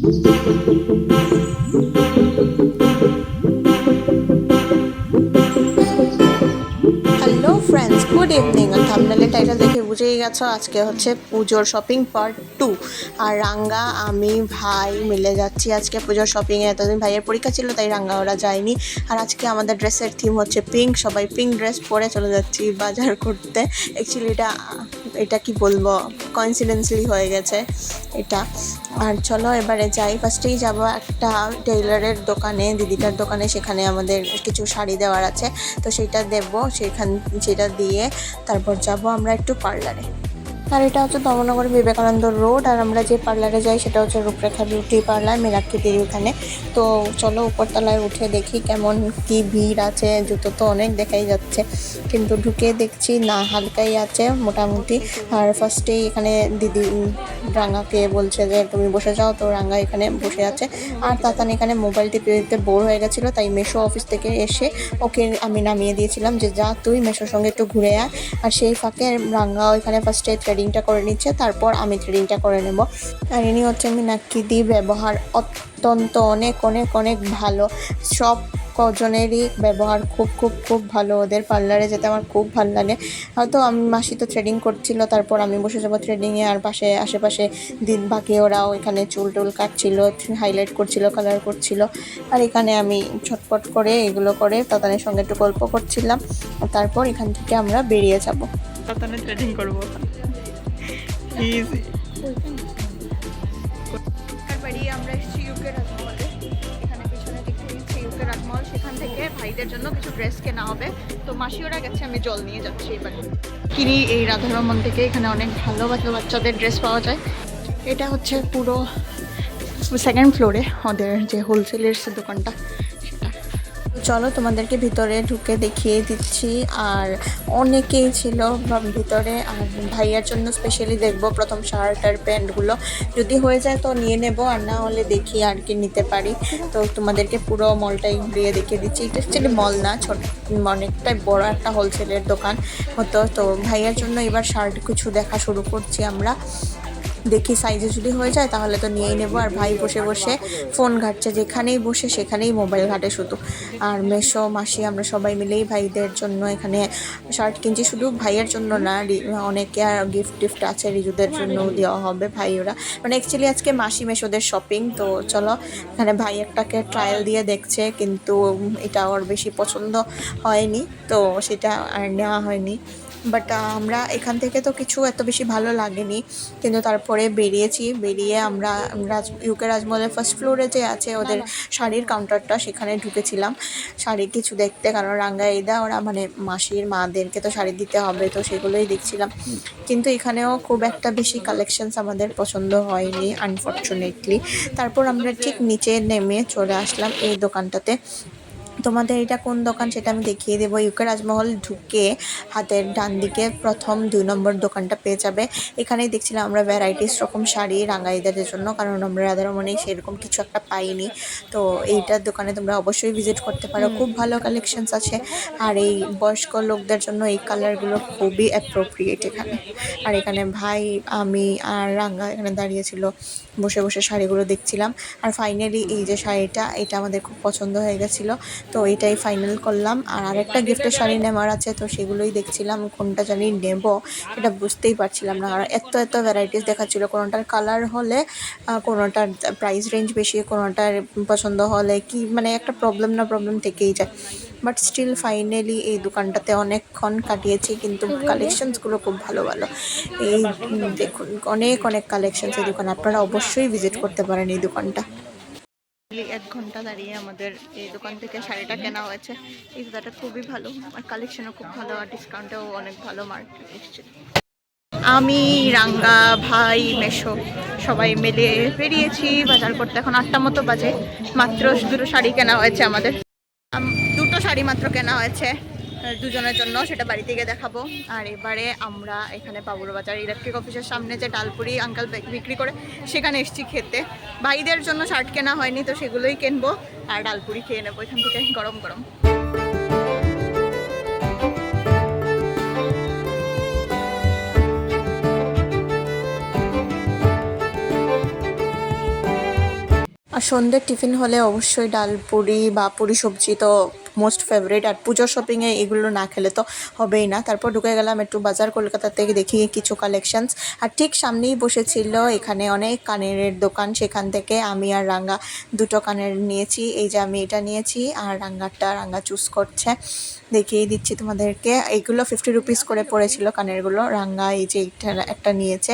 Hello friends good evening আর title দেখে বুঝেই গেছো, আজকে হচ্ছে পুজোর শপিং পার্ট টু আর রাঙ্গা, আমি, ভাই মিলে যাচ্ছি আজকে পুজোর শপিংয়ে এতদিন ভাইয়ের পরীক্ষা ছিল, তাই রাঙ্গা ওরা যায়নি। আর আজকে আমাদের ড্রেসের থিম হচ্ছে পিঙ্ক সবাই পিঙ্ক ড্রেস পরে চলে যাচ্ছি বাজার করতে। অ্যাকচুয়ালি এটা এটা কি বলব? কনসিডেন্সলি হয়ে গেছে এটা। আর চলো এবারে যাই। ফার্স্টেই যাব একটা টেইলারের দোকানে, দিদিটার দোকানে। সেখানে আমাদের কিছু শাড়ি দেওয়ার আছে। তো সেটা দেব, সেখান, সেটা দিয়ে তারপর যাব আমরা একটু পার্লারে আর এটা হচ্ছে দমনগর বিবেকানন্দ রোড, আর আমরা যে পার্লারে যাই সেটা হচ্ছে রূপরেখা বিউটি পার্লার মীনাক্ষীদের ওখানে। তো চলো উপরতলায় উঠে দেখি কেমন কি ভিড় আছে, জুতো তো অনেক দেখাই যাচ্ছে, কিন্তু ঢুকে দেখছি না, হালকাই আছে মোটামুটি। আর ফার্স্টেই এখানে দিদি রাঙাকে বলছে যে, তুমি বসে যাও। তো রাঙ্গা এখানে বসে আছে। আর তাতান এখানে মোবাইল টিপে দিতে বোর হয়ে গেছিল, তাই মেশো অফিস থেকে এসে ওকে আমি নামিয়ে দিয়েছিলাম যে, যা তুই মেশোর সঙ্গে একটু ঘুরে আয়। আর সেই ফাঁকে রাঙ্গা ওইখানে ফার্স্টে থ্রেডিংটা করে নিচ্ছে, তারপর আমি থ্রেডিংটা করে নেব। আর ইনি হচ্ছে মিনাক্ষী দি, ব্যবহার অত্যন্ত অনেক অনেক অনেক ভালো। সব কজনেরই ব্যবহার খুব খুব খুব ভালো। ওদের পার্লারে যেতে আমার খুব ভালো লাগে। হয়তো আমি মাসি তো থ্রেডিং করছিল, তারপর আমি বসে যাব থ্রেডিংয়ে আর পাশে, আশেপাশে দিন বাকি ওরাও এখানে চুল টুল কাটছিল হাইলাইট করছিল কালার করছিল। আর এখানে আমি ছটপট করে এগুলো করে তাদের সঙ্গে একটু গল্প করছিলাম। তারপর এখান থেকে আমরা বেরিয়ে যাব। তাতানে ট্রেডিং করব প্লিজ বাড়ি আমরা এসেছি ইউকে রাজমহলে। এখানে পিছনে দেখতে দিচ্ছি ইউকে রাজমহল। সেখান থেকে ভাইদের জন্য কিছু ড্রেস কেনা হবে। তো মাসি ওরা গেছে আমি জল নিয়ে যাচ্ছি এবার। কিনি এই রাধারমন থেকে এখানে অনেক ভালো ভালো বাচ্চাদের ড্রেস পাওয়া যায়। এটা হচ্ছে পুরো সেকেন্ড ফ্লোরে ওদের যে হোলসেলের দোকানটা। চলো তোমাদেরকে ভিতরে ঢুকে দেখিয়ে দিচ্ছি। আর অনেকেই ছিল ভিতরে, আর ভাইয়ার জন্য স্পেশালি দেখব প্রথম শার্ট আর প্যান্টগুলো। যদি হয়ে যায় তো নিয়ে নেব, আর না হলে দেখি আর কি নিতে পারি। তো তোমাদেরকে পুরো মলটাই ঘুরিয়ে দেখিয়ে দিচ্ছি। এটা অ্যাকচুয়ালি মল না, ছোট অনেকটাই বড় একটা হোলসেলের দোকান। হতো, তো ভাইয়ার জন্য এবার শার্ট কিছু দেখা শুরু করছি আমরা। দেখি সাইজে যদি হয়ে যায় তাহলে তো নিয়েই নেব। আর ভাই বসে বসে ফোন ঘাটছে, যেখানেই বসে সেখানেই মোবাইল ঘাটে শুধু। আর মেশো মাসি আমরা সবাই মিলেই ভাইদের জন্য এখানে শার্ট কিনছি। শুধু ভাইয়ের জন্য না অনেকে আর গিফট টিফট আছে রিজুদের জন্য দেওয়া হবে ভাই ওরা মানে অ্যাকচুয়ালি আজকে মাসি মেশোদের শপিং তো চলো এখানে ভাই একটাকে ট্রায়াল দিয়ে দেখছে, কিন্তু এটা ওর বেশি পছন্দ হয়নি। তো সেটা আর নেওয়া হয়নি। বাট আমরা এখান থেকে তো কিছু এত বেশি ভালো লাগেনি। কিন্তু তারপরে বেরিয়েছি বেরিয়ে আমরা রাজ ইউকে রাজমহলের ফার্স্ট ফ্লোরে যে আছে ওদের শাড়ির কাউন্টারটা সেখানে ঢুকেছিলাম। শাড়ি কিছু দেখতে কারণ রাঙ্গা এদা ওরা মানে মাসির মাদেরকে তো শাড়ি দিতে হবে তো সেগুলোই দেখছিলাম। কিন্তু এখানেও খুব একটা বেশি কালেকশনস আমাদের পছন্দ হয়নি আনফর্চুনেটলি তারপর আমরা ঠিক নিচে নেমে চলে আসলাম এই দোকানটাতে। তোমাদের এটা কোন দোকান সেটা আমি দেখিয়ে দেবো। ইউকে রাজমহল ঢুকে হাতের ডান দিকে প্রথম দুই নম্বর দোকানটা পেয়ে যাবে। এখানেই দেখছিলাম আমরা ভ্যারাইটিস রকম শাড়ি রাঙ্গাইদের জন্য কারণ আমরা রাধারমণি সেরকম কিছু একটা পাইনি। তো এইটার দোকানে তোমরা অবশ্যই ভিজিট করতে পারো। খুব ভালো কালেকশনস আছে। আর এই বয়স্ক লোকদের জন্য এই কালারগুলো খুবই অ্যাপ্রোপ্রিয়েট এখানে। আর এখানে ভাই আমি আর রাঙ্গা এখানে দাঁড়িয়েছিল বসে বসে শাড়িগুলো দেখছিলাম। আর ফাইনালি এই যে শাড়িটা এটা আমাদের খুব পছন্দ হয়ে গেছিল। তো এটাই ফাইনাল করলাম। আর আরেকটা গিফটের শাড়ি নেওয়ার আছে তো সেগুলোই দেখছিলাম কোনটা জানি নেব। সেটা বুঝতেই পারছিলাম না। আর এত এত ভ্যারাইটিস দেখাচ্ছিলো কোনোটার কালার হলে কোনোটার প্রাইস রেঞ্জ বেশি কোনোটার পছন্দ হলে কি মানে একটা প্রবলেম না প্রবলেম থেকেই যায়। বাট স্টিল ফাইনালি এই দোকানটাতে অনেকক্ষণ কাটিয়েছি, কিন্তু কালেকশনসগুলো খুব ভালো ভালো। এই, দেখুন, অনেক অনেক কালেকশনস এই দোকান। আপনারা অবশ্যই ভিজিট করতে পারেন এই দোকানটা। এক ঘণ্টা দাঁড়িয়ে আমাদের এই দোকান থেকে শাড়িটা কেনা হয়েছে। এই জুতাটা খুবই ভালো। আর কালেকশনও খুব ভালো, আর ডিসকাউন্টেও অনেক ভালো মার্কেট এসছে। আমি, রাঙ্গা, ভাই, মেশো, সবাই মিলে বেরিয়েছি। বাজার করতে এখন আটটা মতো বাজে। মাত্র দুটো শাড়ি কেনা হয়েছে আমাদের। শাড়ি মাত্র কেনা হয়েছে দুজনের জন্য, সেটা বাড়ি থেকে দেখাবো। আর এবারে আমরা এখানে বাবুর বাজার ইলেকট্রিক অফিসের সামনে যে ডালপুরি আঙ্কাল বিক্রি করে, সেখানে এসেছি খেতে। ভাইদের জন্য শার্ট কেনা হয়নি, তো সেগুলোই কিনবো, আর ডালপুরি খেয়ে নেব এখান থেকে, গরম গরম। আর সন্ধ্যের টিফিন হলে অবশ্যই ডাল পুরি বা পুরি সবজি তো মোস্ট ফেভারিট আর পুজোর শপিংয়ে এগুলো না খেলে তো হবেই না। তারপর ঢুকে গেলাম একটু বাজার কলকাতা থেকে দেখি কিছু কালেকশনস আর ঠিক সামনেই বসেছিল এখানে অনেক কানের দোকান, সেখান থেকে আমি আর রাঙ্গা দুটো কানের নিয়েছি। এই যে আমি এটা নিয়েছি আর রাঙ্গারটা রাঙ্গা চুজ করছে। দেখিয়ে দিচ্ছি তোমাদেরকে। এইগুলো ফিফটি রুপিস করে পড়েছিল কানেরগুলো। রাঙ্গা এই যে একটা নিয়েছে।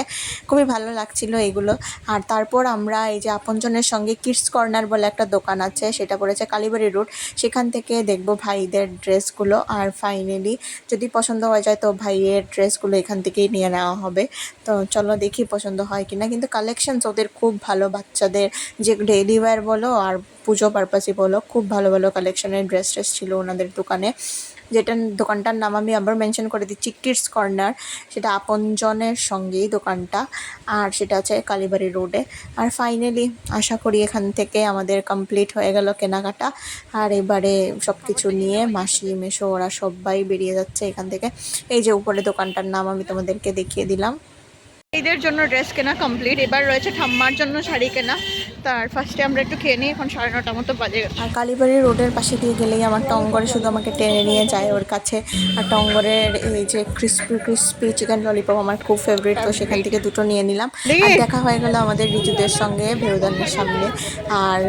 খুবই ভালো লাগছিল এগুলো। আর তারপর আমরা এই যে আপনজনের সঙ্গে কিডস কর্নার বলে একটা দোকান আছে, সেটা পড়েছে কালীবাড়ি রোড সেখান থেকে দেখব ভাইদের ড্রেসগুলো। আর ফাইনালি যদি পছন্দ হয়ে যায় তো ভাইয়ের ড্রেসগুলো এখান থেকেই নিয়ে নেওয়া হবে। তো চলো দেখি পছন্দ হয় কিনা। কিন্তু কালেকশনস ওদের খুব ভালো বাচ্চাদের। যে ডেইলি ওয়্যার বলো আর পুজো পারপাসই বলো, খুব ভালো ভালো কালেকশনের ড্রেস ট্রেস ছিল ওনাদের দোকানে। যেটা দোকানটার নাম আমি আবার মেনশন করে দিচ্ছি কিডস কর্নার সেটা আপনজনের সঙ্গেই দোকানটা, আর সেটা আছে কালীবাড়ি রোডে আর ফাইনালি আশা করি এখান থেকে আমাদের কমপ্লিট হয়ে গেল কেনাকাটা। আর এবারে সব কিছু নিয়ে মাসি মেশো ওরা সবাই বেরিয়ে যাচ্ছে এখান থেকে। এই যে উপরে দোকানটার নাম আমি তোমাদেরকে দেখিয়ে দিলাম। এদের জন্য ড্রেস কেনা কমপ্লিট এবার রয়েছে ঠাম্মার জন্য শাড়ি কেনা। তার ফার্স্টে আমরা একটু খেয়ে নিই এখন সাড়ে নটা মতো বাজে। আর কালীবাড়ি রোডের পাশে দিয়ে গেলেই আমার টঙ্গরে শুধু আমাকে টেনে নিয়ে যায় ওর কাছে। আর টঙ্গরের এই যে ক্রিস্পি ক্রিস্পি চিকেন ললিপপ আমার খুব ফেভারিট তো সেখান থেকে দুটো নিয়ে নিলাম। আর দেখা হয়ে গেল আমাদের ঋতুদের সঙ্গে ভেরুদানের সামনে। আর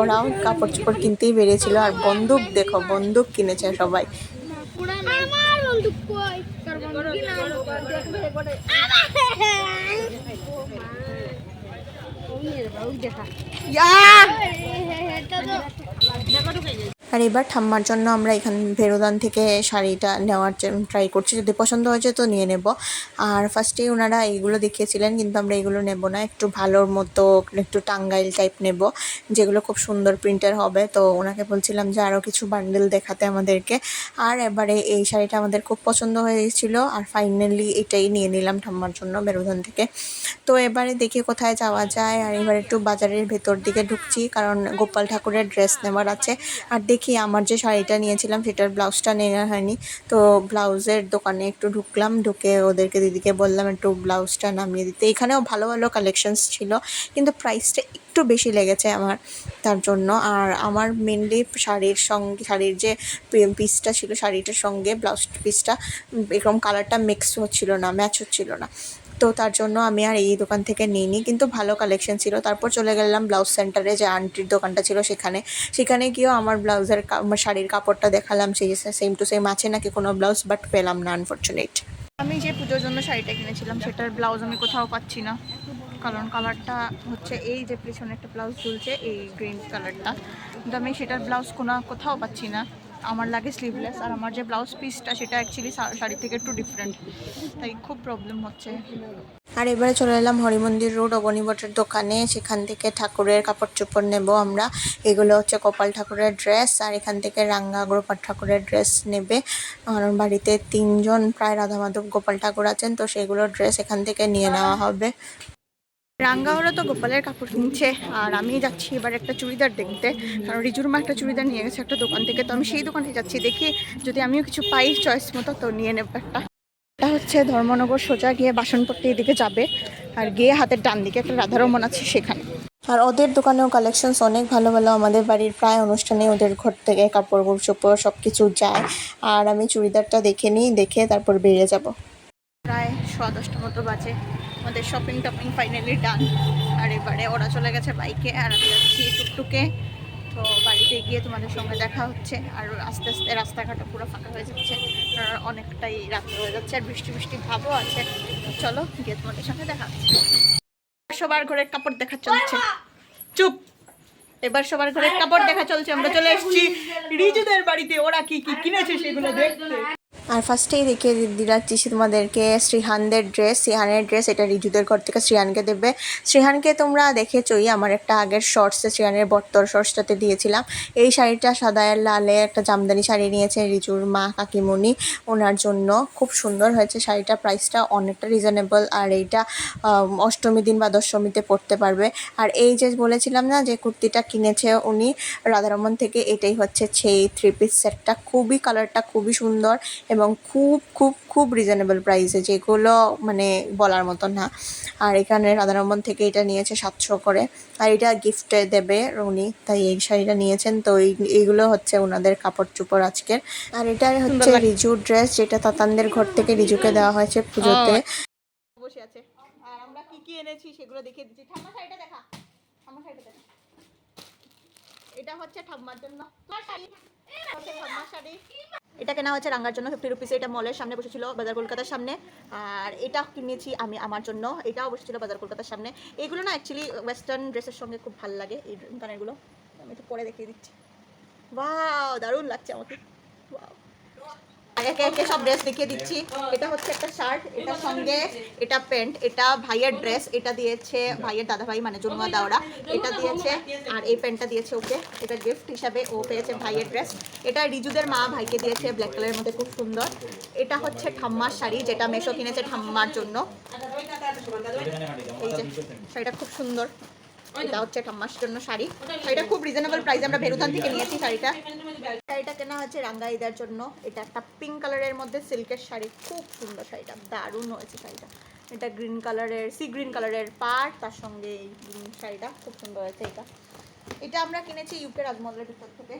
ওরাও কাপড় চোপড় কিনতেই বেরিয়েছিল। আর বন্দুক দেখো বন্দুক কিনেছে সবাই। আমার বন্দুক কই? না আর এবার ঠাম্মার জন্য আমরা এখান ভেরোদান থেকে শাড়িটা নেওয়ার ট্রাই করছি। যদি পছন্দ হয়েছে তো নিয়ে নেব। আর ফার্স্টেই ওনারা এইগুলো দেখিয়েছিলেন, কিন্তু আমরা এগুলো নেব না। একটু ভালোর মতো, একটু টাঙ্গাইল টাইপ নেব, যেগুলো খুব সুন্দর প্রিন্টের হবে। তো ওনাকে বলছিলাম যে আরও কিছু বান্ডেল দেখাতে আমাদেরকে। আর এবারে এই শাড়িটা আমাদের খুব পছন্দ হয়েছিল। আর ফাইনালি এটাই নিয়ে নিলাম ঠাম্মার জন্য বেরোধান থেকে। তো এবারে দেখি কোথায় যাওয়া যায়। আর এবার একটু বাজারের ভেতর দিকে ঢুকছি, কারণ গোপাল ঠাকুরের ড্রেস নেওয়ার আছে। আর দেখি, আমার যে শাড়িটা নিয়েছিলাম সেটার ব্লাউজটা নেওয়া হয়নি। তো ব্লাউজের দোকানে একটু ঢুকলাম, ঢুকে ওদেরকে দিদিকে বললাম একটু ব্লাউজটা নামিয়ে দিতে। এখানেও ভালো ভালো কালেকশনস ছিল, কিন্তু প্রাইসটা একটু বেশি লেগেছে আমার, তার জন্য। আর আমার মেনলি শাড়ির সঙ্গে, শাড়ির যে পিসটা ছিল, শাড়িটার সঙ্গে ব্লাউজ পিসটা এরকম কালারটা মিক্স হচ্ছিল না ম্যাচ হচ্ছিল না। তো তার জন্য আমি আর এই দোকান থেকে নিইনি। কিন্তু ভালো কালেকশন ছিল। তারপর চলে গেলাম ব্লাউজ সেন্টারে যে আন্টির দোকানটা ছিল সেখানে। সেখানে গিয়েও আমার ব্লাউজের আমার শাড়ির কাপড়টা দেখালাম। সেই সেম টু সেম আছে নাকি কোনো ব্লাউজ বাট পেলাম না আনফর্চুনেট আমি যে পুজোর জন্য শাড়িটা কিনেছিলাম, সেটার ব্লাউজ আমি কোথাও পাচ্ছি না। কারণ কালারটা হচ্ছে এই যে পিছনে একটা ব্লাউজ ঝুলছে, এই গ্রিন কালারটা কিন্তু আমি সেটার ব্লাউজ কোনো কোথাও পাচ্ছি না। আমার লাগে স্লিভলেস আর আমার যে ব্লাউজ পিসটা সেটা অ্যাকচুয়ালি শাড়ি থেকে একটু ডিফারেন্ট তাই খুব প্রবলেম হচ্ছে। আর এবারে চলে এলাম হরিমন্দির রোড অবনীবটের দোকানে। সেখান থেকে ঠাকুরের কাপড় চোপড় নেব আমরা। এগুলো হচ্ছে কপাল ঠাকুরের ড্রেস আর এখান থেকে রাঙ্গা গোপাল ঠাকুরের ড্রেস নেবে। আর বাড়িতে তিনজন, প্রায় রাধা মাধব গোপাল ঠাকুর আছেন, তো সেগুলোর ড্রেস এখান থেকে নিয়ে নেওয়া হবে। রাঙ্গাওরা তো গোপালের কাপড় কিনছে আর আমি যাচ্ছি এবার একটা চুড়িদার দেখতে। কারণ রিজুর মা একটা চুড়িদার নিয়ে গেছে একটা দোকান থেকে তো আমি সেই দোকানে যাচ্ছি দেখি যদি আমিও কিছু পাই চয়েস মতো তো নিয়ে নেব একটা। এটা হচ্ছে ধর্মনগর সোজা গিয়ে বাসনপট্টি এদিকে যাবে আর গিয়ে হাতের ডান দিকে একটা রাধারমন আছে সেখানে। আর ওদের দোকানেও কালেকশনস অনেক ভালো ভালো আমাদের বাড়ির প্রায় অনুষ্ঠানে ওদের ঘর থেকে কাপড় চোপড় সব কিছু যায়। আর আমি চুড়িদারটা দেখে নিই দেখে তারপর বেরিয়ে যাব। প্রায় সোয়া দশটা মতো বাজে। আমাদের শপিং টপিং ফাইনালি ডান আর এবারে ওরা চলে গেছে বাইকে আর আমি যাচ্ছি টুকটুকে। তো বাড়িতে গিয়ে তোমাদের সঙ্গে দেখা হচ্ছে। আর আস্তে আস্তে রাস্তাঘাটও পুরো ফাঁকা হয়ে যাচ্ছে। অনেকটাই রাত্রে হয়ে যাচ্ছে। আর বৃষ্টি বৃষ্টি ভাবও আছে। চলো গিয়ে তোমাদের সঙ্গে দেখা হচ্ছে। সবার ঘরের কাপড় দেখা চলছে। চুপ! এবার সবার ঘরের কাপড় দেখা চলছে। আমরা চলে এসেছি রিজুদের বাড়িতে। ওরা কি কি কিনেছে সেগুলো দেখতে? আর ফার্স্টেই দেখিয়ে দিলাচ্ছি তোমাদেরকে শ্রীহানদের ড্রেস শ্রীহানের ড্রেস এটা রিজুদের ঘর থেকে শ্রীহানকে দেবে। শ্রীহানকে তোমরা দেখেছোই, আমার একটা আগের শর্টসে শ্রীহানের বর্তর শর্টসটাতে দিয়েছিলাম। এই শাড়িটা সাদা আর লালে একটা জামদানি শাড়ি নিয়েছে রিজুর মা কাকিমণি ওনার জন্য। খুব সুন্দর হয়েছে শাড়িটা প্রাইসটা অনেকটা রিজনেবল আর এইটা অষ্টমী দিন বা দশমীতে পরতে পারবে। আর এই যে বলেছিলাম না যে কুর্তিটা কিনেছে উনি, রাধারমন থেকে এটাই হচ্ছে সেই থ্রি পিস সেটটা খুবই কালারটা খুবই সুন্দর এবং খুব খুব খুব রিজনেবল প্রাইসে যেগুলো মানে বলার মতো না। আর এখানে রাধারমন থেকে এটা নিয়েছে সাতশো করে। আর এটা গিফটে দেবে উনি তাই এই শাড়িটা নিয়েছেন। তো এইগুলো হচ্ছে ওনাদের কাপড় চোপড় আজকের। আর এটা হচ্ছে রিজু ড্রেস যেটা তাতানদের ঘর থেকে রিজুকে দেওয়া হয়েছে পুজোতে। বসে আছে। আর আমরা কি কি এনেছি সেগুলো দেখিয়ে দিচ্ছি। ঠাম্মা শাড়িটা দেখা। ঠাম্মা শাড়িটা দেখা। এটা হচ্ছে ঠাম্মার জন্য। শাড়ি? এটা কেনা হচ্ছে রাঙ্গার জন্য ফিফটি রুপিসে এটা মলের সামনে বসেছিল, বাজার কলকাতার সামনে। আর এটা কিনেছি আমি আমার জন্য। এটাও বসেছিল বাজার কলকাতার সামনে। এগুলো না অ্যাকচুয়ালি ওয়েস্টার্ন ড্রেসের সঙ্গে খুব ভালো লাগে, এই কানেরগুলো আমি একটু পরে দেখিয়ে দিচ্ছি। বা দারুণ লাগছে আমাকে। Wow. একে একে সব ড্রেস দেখিয়ে দিচ্ছি। এটা হচ্ছে একটা শার্ট এটার সঙ্গে এটা প্যান্ট এটা ভাইয়ের ড্রেস এটা দিয়েছে ভাইয়ের দাদা ভাই মানে জন্মা দাওরা। এটা দিয়েছে, আর এই প্যান্টটা দিয়েছে ওকে। এটা গিফট হিসাবে ও পেয়েছে ভাইয়ের ড্রেস এটা রিজুদের মা ভাইকে দিয়েছে ব্ল্যাক কালারের মধ্যে খুব সুন্দর। এটা হচ্ছে ঠাম্মার শাড়ি, যেটা মেশো কিনেছে ঠাম্মার জন্য। এই যে, শাড়িটা খুব সুন্দর। এটা হচ্ছে ঠাম্মার জন্য শাড়ি। শাড়িটা খুব রিজনেবল প্রাইস আমরা ভেরুদান থেকে নিয়েছি শাড়িটা। শাড়িটা কেনা হয়েছে রাঙ্গাইদার জন্য। এটা একটা পিঙ্ক কালারের মধ্যে সিল্কের শাড়ি। খুব সুন্দর শাড়িটা। দারুণ হয়েছে শাড়িটা। এটা গ্রিন কালারের সি গ্রিন কালারের পার তার সঙ্গে এই শাড়িটা। খুব সুন্দর হয়েছে এটা। এটা আমরা কিনেছি ইউকে রাজমহলের ভিতর থেকে।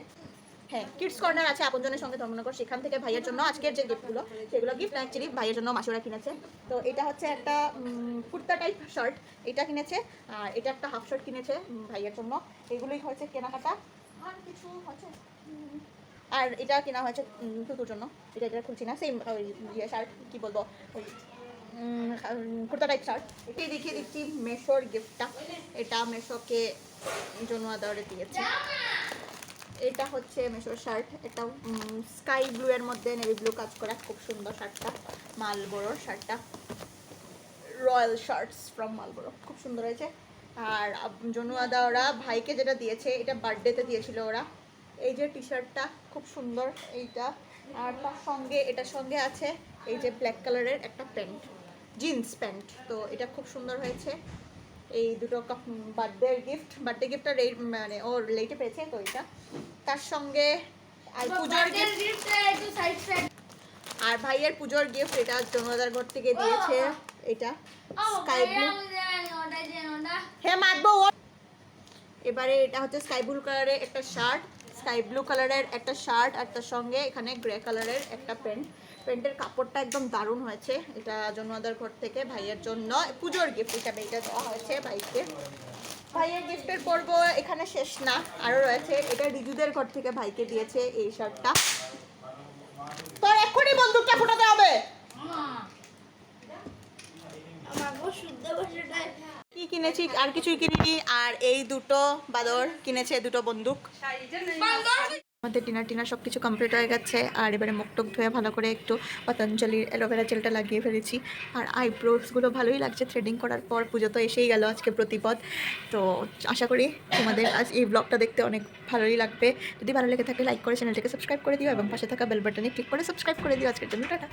হ্যাঁ কিডস কর্নার আছে আপনজনের সঙ্গে ধর্মনগর সেখান থেকে ভাইয়ের জন্য আজকের যে গিফটগুলো সেগুলো গিফট অ্যাকচুয়ালি ভাইয়ের জন্য মাসুরা কিনেছে। তো এটা হচ্ছে একটা কুর্তা টাইপ শার্ট এটা কিনেছে আর এটা একটা হাফ শার্ট কিনেছে ভাইয়ের জন্য। এগুলোই হয়েছে কেনাকাটা। আর কিছু হচ্ছে আর এটা কেনা হয়েছে উম, জন্য। এটা এটা খুলছি না সেম ওই ইয়ে শার্ট কি বলব ওই কুর্তা টাইপ শার্ট এটাই দেখিয়ে দিচ্ছি মেশোর গিফটটা এটা মেশোকে জন্য আদারে দিয়েছে। এটা হচ্ছে মেশোর শার্ট এটা স্কাই ব্লু এর মধ্যে নেভি ব্লু কাজ করা, খুব সুন্দর শার্টটা মালবোরোর শার্টটা রয়্যাল শার্টস ফ্রম মালবোরো খুব সুন্দর হয়েছে। আর জনুয়াদা ওরা ভাইকে যেটা দিয়েছে, এটা বার্থডেতে দিয়েছিল ওরা। এই যে টি শার্টটা খুব সুন্দর এইটা। আর তার সঙ্গে, এটার সঙ্গে আছে এই যে ব্ল্যাক কালারের একটা প্যান্ট জিন্স প্যান্ট। তো এটা খুব সুন্দর হয়েছে। এই দুটো বার্থডে গিফট বার্থডে গিফটটা মানে ওর লেটে পেয়েছে, তো এটা তার সঙ্গে আর পুজোর গিফট আর ভাইয়ের পুজোর গিফট এটা জনদার ঘর থেকে দিয়েছে এটা স্কাই ব্লু হ্যাঁ মাতবো এবারে এটা হচ্ছে স্কাই ব্লু কালারের একটা শার্ট স্কাই ব্লু কালারের একটা শার্ট আর তার সঙ্গে এখানে গ্রে কালারের একটা প্যান্ট প্যান্টের কাপড়টা একদম দারুণ হয়েছে এটা জন্মাদার ঘর থেকে ভাইয়ের জন্য। পুজোর গিফট হিসাবে এটা দেওয়া হয়েছে ভাইকে। ভাইয়ের গিফটের পর্ব এখানে শেষ না আরও রয়েছে। এটা রিজুদের ঘর থেকে ভাইকে দিয়েছে এই শার্টটা। তোর এক্ষুনি বন্দুকটা ফোটাতে হবে। কি কিনেছি? আর কিছুই কিনিনি। আর এই দুটো বাদর কিনেছে দুটো বন্দুক। আমাদের ডিনার টিনার সব কিছু কমপ্লিট হয়ে গেছে। আর এবারে মুখ টুক ধুয়ে ভালো করে একটু পতঞ্জলির অ্যালোভেরা জেলটা লাগিয়ে ফেলেছি। আর আইব্রোসগুলো ভালোই লাগছে থ্রেডিং করার পর। পুজো তো এসেই গেল আজকে প্রতিপদ। তো আশা করি তোমাদের আজ এই ব্লগটা দেখতে অনেক ভালোই লাগবে। যদি ভালো লেগে থাকে লাইক করে চ্যানেলটাকে সাবস্ক্রাইব করে দিও এবং পাশে থাকা বেল বাটনে ক্লিক করে সাবস্ক্রাইব করে দিও। আজকের জন্য টাটা।